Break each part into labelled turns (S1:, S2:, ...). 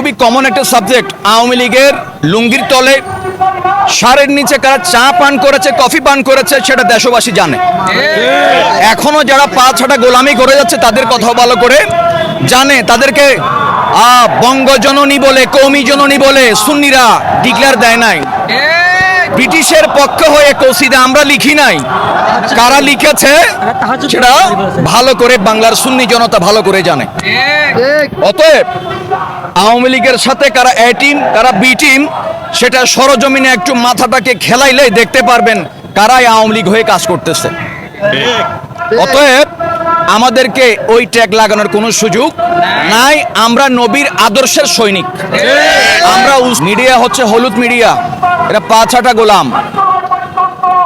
S1: খুবই কমন একটা সাবজেক্ট আওয়ামী লীগের লুঙ্গির তলে। সারের নিচে কারা চা পান করেছে, কফি পান করেছে, সেটা দেশবাসী জানে। এখনও যারা পা ছাটা গোলামি করে যাচ্ছে, তাদের কথা ভালো করে জানে। তাদেরকে বঙ্গজননী বলে কৌমি জননী বলে সুন্নিরা ডিক্লেয়ার দেয় নাই। ব্রিটিশের পক্ষ হয়ে কসিদা আমরা লিখি নাই। কারা লিখেছে? সেটা ভালো করে বাংলার সুন্নি জনতা ভালো করে জানে। অতএব আওয়ামী লীগের সাথে কারা এ টিম কারা বি টিম সেটা সরজমিনে একটু মাথাটাকে খেলাইলে দেখতে পারবেন কারাই আওয়ামী লীগ হয়ে কাজ করতেছে। অতএব আমাদেরকে ওই ট্যাগ লাগানোর কোনো সুযোগ নাই। আমরা নবীর আদর্শের সৈনিক। আমরা মিডিয়া হচ্ছে হলুদ মিডিয়া এরা পাঁচাটা গোলাম।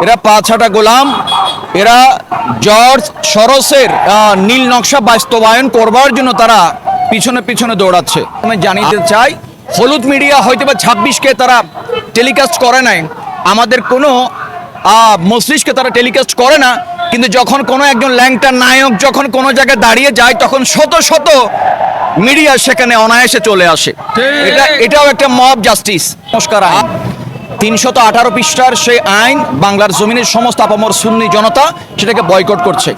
S1: এরা পাঁচাটা গোলাম। এরা জর্জ সরসের নীল নকশা বাস্তবায়ন করবার জন্য তারা পিছনে পিছনে দৌড়াচ্ছে। আমি জানিতে চাই, হলুদ মিডিয়া হয়তো বা ছাব্বিশকে তারা টেলিকাস্ট করে নাই। আমাদের কোনো মস্তিষ্কে তারা টেলিকাস্ট করে না। কিন্তু যখন কোনো একজন ল্যাংটা নায়ক যখন কোনো জায়গায় দাঁড়িয়ে যায় তখন শত শত মিডিয়া সেখানে অনায়াসে চলে আসে। এটা এটাও একটা মব জাস্টিস। নমস্কার আইন। তিনশত আঠারো পৃষ্ঠার সেই আইন বাংলার জমিনের সমস্ত আপামর সুন্নি জনতা সেটাকে বয়কট করছে।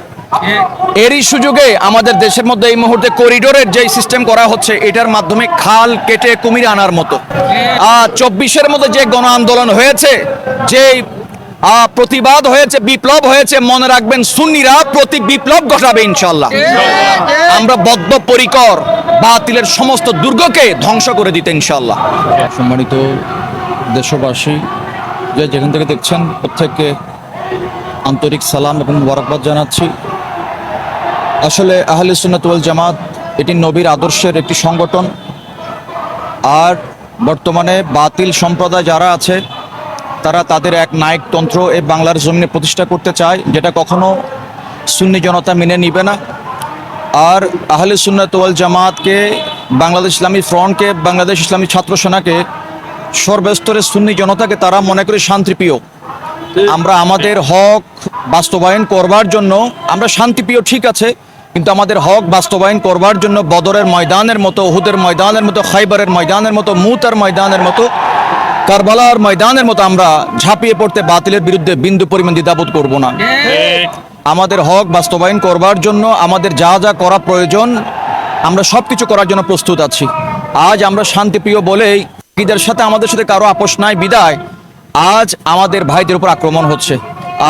S1: এরই সুযোগে আমাদের দেশের মধ্যে এই মুহূর্তে করিডোরের যে সিস্টেম করা হচ্ছে এটার মাধ্যমে খাল কেটে কুমির আনার মতো। আর চব্বিশের মধ্যে যে গণ আন্দোলন হয়েছে যে প্রতিবাদ হয়েছে, বিপ্লব হয়েছে, মনে রাখবেন, সুন্নিরা প্রতি বিপ্লব ঘটাবে ইনশাল্লাহ আমরা বদ্ধপরিকর, বাতিলের সমস্ত দুর্গকে ধ্বংস করে দিতে ইনশাল্লাহ
S2: সম্মানিত দেশবাসী, যে যেখান থেকে দেখছেন, প্রত্যেককে আন্তরিক সালাম এবং মোবারকবাদ জানাচ্ছি। আসলে আহলে সুন্নাতুল জামাত, এটি নবীর আদর্শের একটি সংগঠন। আর বর্তমানে বাতিল সম্প্রদায় যারা আছে তারা তাদের এক নায়কতন্ত্র এই বাংলার জমিনে প্রতিষ্ঠা করতে চায়, যেটা কখনো সুন্নি জনতা মেনে নিবে না। আর আহলে সুন্নাত জামাতকে, বাংলাদেশ ইসলামী ফ্রন্টকে, বাংলাদেশ ইসলামী ছাত্র সেনাকে সর্বস্তরের সুন্নি জনতাকে তারা মনে করে শান্তিপ্রিয়। আমরা আমাদের হক বাস্তবায়ন করবার জন্য, আমরা শান্তিপ্রিয় ঠিক আছে, কিন্তু আমাদের হক বাস্তবায়ন করবার জন্য বদরের ময়দানের মতো, উহুদের ময়দানের মতো, খাইবারের ময়দানের মতো, মুতার ময়দানের মতো কারবালার ময়দানের মতো আমরা ঝাঁপিয়ে পড়তে বাতিলের বিরুদ্ধে বিন্দু পরিমাণ দ্বিধাবোধ করব না। আমাদের হক বাস্তবায়ন করবার জন্য আমাদের যা যা করা প্রয়োজন, আমরা সব কিছু করার জন্য প্রস্তুত আছি। আজ আমরা শান্তিপ্রিয় বলেই ঈদের সাথে আমাদের সাথে কারও আপোষ নাই, বিদায়। আজ আমাদের ভাইদের উপর আক্রমণ হচ্ছে।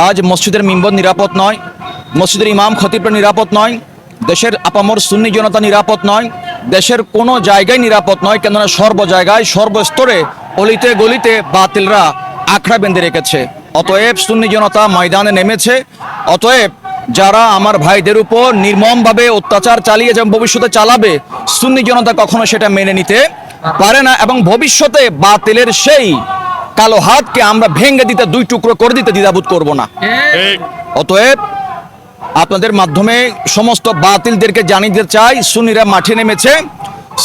S2: আজ মসজিদের মিম্বর নিরাপদ নয়, মসজিদের ইমাম খতিবরা নিরাপদ নয়, দেশের আপামর সুন্নি জনতা নিরাপদ নয়, দেশের কোনো জায়গায় নিরাপদ নয়, কেননা সর্ব জায়গায়, সর্বস্তরে অলিতে গলিতে বাতিলরা আখড়া বেঁধে রেখেছে। অতএব সুন্নি জনতা ময়দানে নেমেছে। অতএব যারা আমার ভাইদের উপর নির্মমভাবে অত্যাচার চালিয়ে যেমন ভবিষ্যতে চালাবে সুন্নি জনতা কখনো সেটা মেনে নিতে পারে না এবং ভবিষ্যতে বাতিলের সেই কালো হাতকে আমরা ভেঙে দিতে দুই টুকরো করে দিতে দ্বিধাবোধ করব না। অতএব আপনাদের মাধ্যমে সমস্ত বাতিলদেরকে জানিয়ে দিতে চাই সুনিরা মাঠে নেমেছে।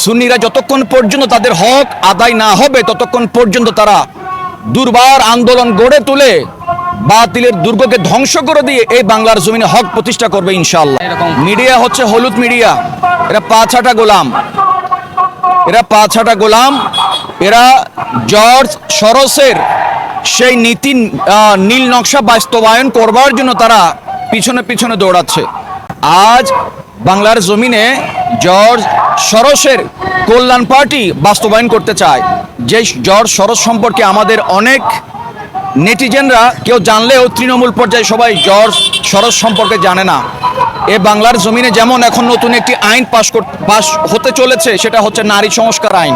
S2: সুন্নিরা যতক্ষণ পর্যন্ত তাদের হক আদায় না হবে ততক্ষণ পর্যন্ত তারা দুর্বার আন্দোলন গড়ে তুলে বাতিলের দুর্গকে ধ্বংস করে দিয়ে এই বাংলার জমিনে হক প্রতিষ্ঠা করবে ইনশাআল্লাহ। মিডিয়া হচ্ছে হলুদ মিডিয়া। এরা পাঁচাটা গোলাম। এরা পাঁচাটা গোলাম। এরা জর্জ সরসের সেই নীতি নীল নকশা বাস্তবায়ন করবার জন্য তারা পিছনে পিছনে দৌড়াচ্ছে। আজ বাংলার জমিনে জর্জ সরসের কল্যাণ পার্টি বাস্তবায়ন করতে চায়। যে জর্জ সরস সম্পর্কে আমাদের অনেক নেটিজেনরা কেউ জানলেও তৃণমূল পর্যায়ে সবাই জর্জ সরস সম্পর্কে জানে না। এ বাংলার জমিনে যেমন এখন নতুন একটি আইন পাশ পাশ হতে চলেছে, সেটা হচ্ছে নারী সংস্কার আইন।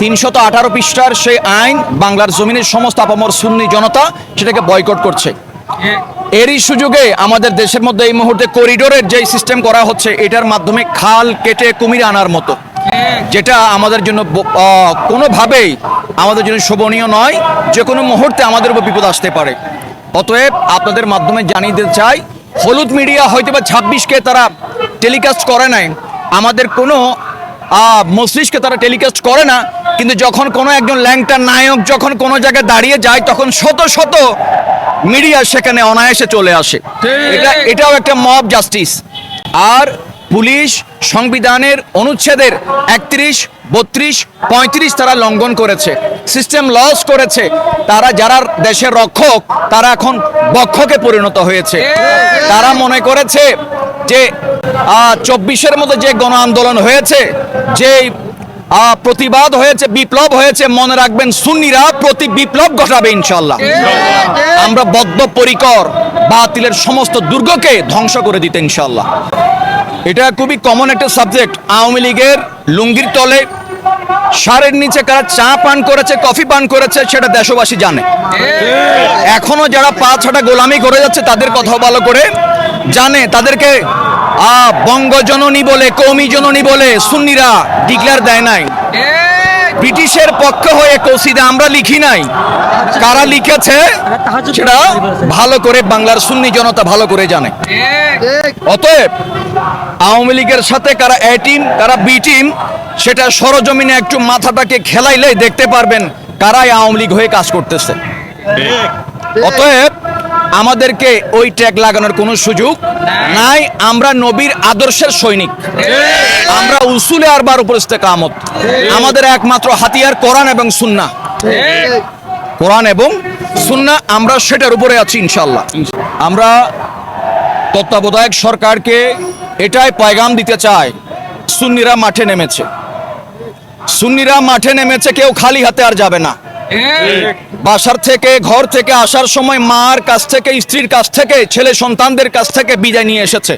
S2: তিনশত আঠারো পৃষ্ঠার সেই আইন বাংলার জমিনের সমস্ত আপামর সুন্নি জনতা সেটাকে বয়কট করছে। এরই সুযোগে আমাদের দেশের মধ্যে এই মুহূর্তে করিডোরের যে সিস্টেম করা হচ্ছে, এটার মাধ্যমে খাল কেটে কুমির আনার মতো। যেটা আমাদের জন্য কোনোভাবেই আমাদের জন্য শোভনীয় নয়, যে কোনো মুহূর্তে আমাদের উপর বিপদ আসতে পারে। অতএব আপনাদের মাধ্যমে জানিয়ে দিতে চাই, হলুদ মিডিয়া হয়তো বা ছাব্বিশকে তারা টেলিকাস্ট করে নাই, আমাদের কোনো মস্তিষ্কে তারা টেলিকাস্ট করে না, কিন্তু যখন কোনো একজন ল্যাংটার নায়ক যখন কোনো জায়গায় দাঁড়িয়ে যায়, তখন শত শত মিডিয়া সেখানে অনায়াসে চলে আসে। এটা এটাও একটা মব জাস্টিস। আর পুলিশ সংবিধানের অনুচ্ছেদের একত্রিশ বত্রিশ পঁয়ত্রিশ তারা লঙ্ঘন করেছে। সিস্টেম লস করেছে। তারা যারা দেশের রক্ষক তারা এখন বক্ষকে পরিণত হয়েছে। তারা মনে করেছে যে চব্বিশের মধ্যে যে গণ আন্দোলন হয়েছে যে প্রতিবাদ হয়েছে, বিপ্লব হয়েছে, মনে রাখবেন সুন্নিরা প্রতি বিপ্লব ঘটাবে ইনশাল্লাহ আমরা বদ্ধপরিকর, বাতিলের সমস্ত দুর্গকে ধ্বংস করে দিতে ইনশাল্লাহ এটা খুবই কমন একটা সাবজেক্ট আওয়ামী লীগের লুঙ্গির তলে সারের নিচে কারা চা পান করেছে, কফি পান করেছে, সেটা দেশবাসী জানে। এখনও যারা পা ছাটা গোলামি করে যাচ্ছে, তাদের কথা ভালো করে জানে। তাদেরকে বঙ্গজননী বলে কৌমি জননী বলে সুন্নিরা ডিক্লেয়ার দেয় নাই। ব্রিটিশের পক্ষ হয়ে কৌশিদে আমরা লিখি নাই। কারা লিখেছে সেটা ভালো করে বাংলার সুন্নি জনতা ভালো করে জানে। অতএব আওয়ামী লীগের সাথে কারা এ টিম কারা বি টিম সেটা সরজমিনে একটু মাথাটাকে খেলাইলে দেখতে পারবেন কারাই আওয়ামী লীগ হয়ে কাজ করতেছে। অতএব আমাদেরকে ওই ট্যাগ লাগানোর কোনো সুযোগ নাই। আমরা নবীর আদর্শের সৈনিক। আমরা উসুলে আরবার উপর ইস্তেকামত আমাদের একমাত্র হাতিয়ার কোরআন এবং সুন্নাহ। কোরআন এবং সুন্না আমরা সেটার উপরে আছি ইনশাল্লাহ আমরা তত্ত্বাবধায়ক সরকারকে এটাই পয়গাম দিতে চাই, সুন্নিরা মাঠে নেমেছে। সুন্নিরা মাঠে নেমেছে, কেউ খালি হাতে আর যাবে না। বাসার থেকে, ঘর থেকে আসার সময় মার কাছ থেকে, স্ত্রীর কাছ থেকে, ছেলে সন্তানদের কাছ থেকে বিদায় নিয়ে এসেছে।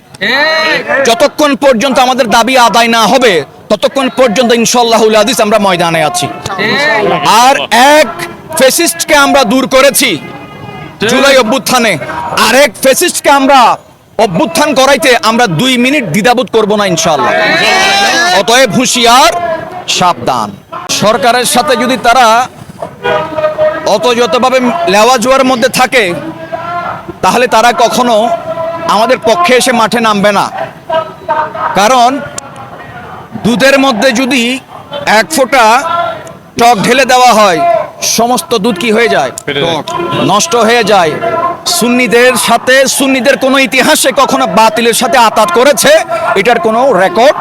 S2: যতক্ষণ পর্যন্ত আমাদের দাবি আদায় না হবে, ততক্ষণ পর্যন্ত ইনশাল্লাহুল হাদিস আমরা ময়দানে আছি। আর এক ফেসিস্টকে আমরা দূর করেছি জুলাই অভ্যুত্থানে। আর আরেক ফেসিস্টকে আমরা অভ্যুত্থান করাইতে আমরা দুই মিনিট দ্বিধাবোধ করব না ইনশাল্লাহ অতএব হুঁশিয়ার, সাবধান। সরকারের সাথে যদি তারা অতযতভাবে লেওয়া জোয়ার মধ্যে থাকে তাহলে তারা কখনো আমাদের পক্ষে এসে মাঠে নামবে না। কারণ দুধের মধ্যে যদি এক ফোঁটা টক ঢেলে দেওয়া হয় সমস্ত দুধ কি হয়ে যায়। নষ্ট হয়ে যায়। সুন্নিদের সাথে সুন্নিদের কোনো ইতিহাসে কখনো বাতিলের সাথে আতাত করেছে এটার কোনো রেকর্ড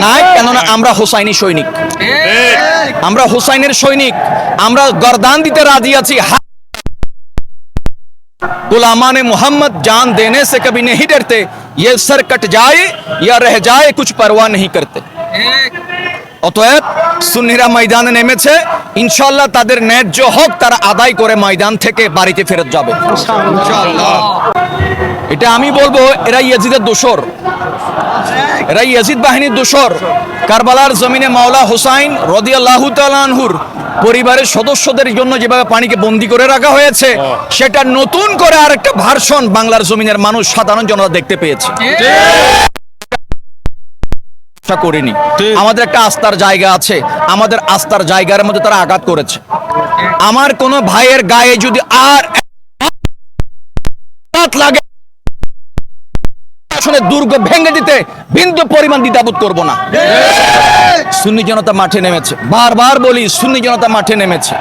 S2: নাই কেননা আমরা হোসাইনি সৈনিক আমরা হোসাইনের সৈনিক আমরা গরদান দিতে রাজি আছি হা- गुलामान मोहम्मद जान देने से कभी नहीं डरते ये सर कट जाए या रह जाए कुछ परवाह नहीं करते অতএব সুন্নিরা ময়দানে নেমেছে। ইনশাল্লাহ তাদের ন্যায্য হক তারা আদায় করে ময়দান থেকে বাড়িতে ফেরত যাবে। এটা আমি বলব এরা ইয়াজিদের দোসর এরা ইয়াজিদ বাহিনীর দোসর কারবালার জমিনে মাওলা হোসাইন রদিয়াল্লাহু পরিবারের সদস্যদের জন্য যেভাবে পানিকে বন্দি করে রাখা হয়েছে সেটা নতুন করে আরেকটা ভার্সন বাংলার জমিনের মানুষ সাধারণ জনতা দেখতে পেয়েছে। আশা করিনি। আমাদের একটা আস্থার জায়গা আছে। আমাদের আস্থার জায়গার মধ্যে তারা আঘাত করেছে। আমার কোন ভাইয়ের গায়ে যদি আর লাগে আসলে দুর্গ ভেঙে দিতে বিন্দু পরিমাণ দ্বিধাবোধ করব না। সুন্নি জনতা মাঠে নেমেছে। বারবার বলি সুন্নি জনতা মাঠে নেমেছে।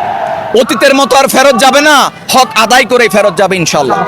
S2: অতীতের মতো আর ফেরত যাবে না। হক আদায় করে ফেরত যাবে ইনশাল্লাহ।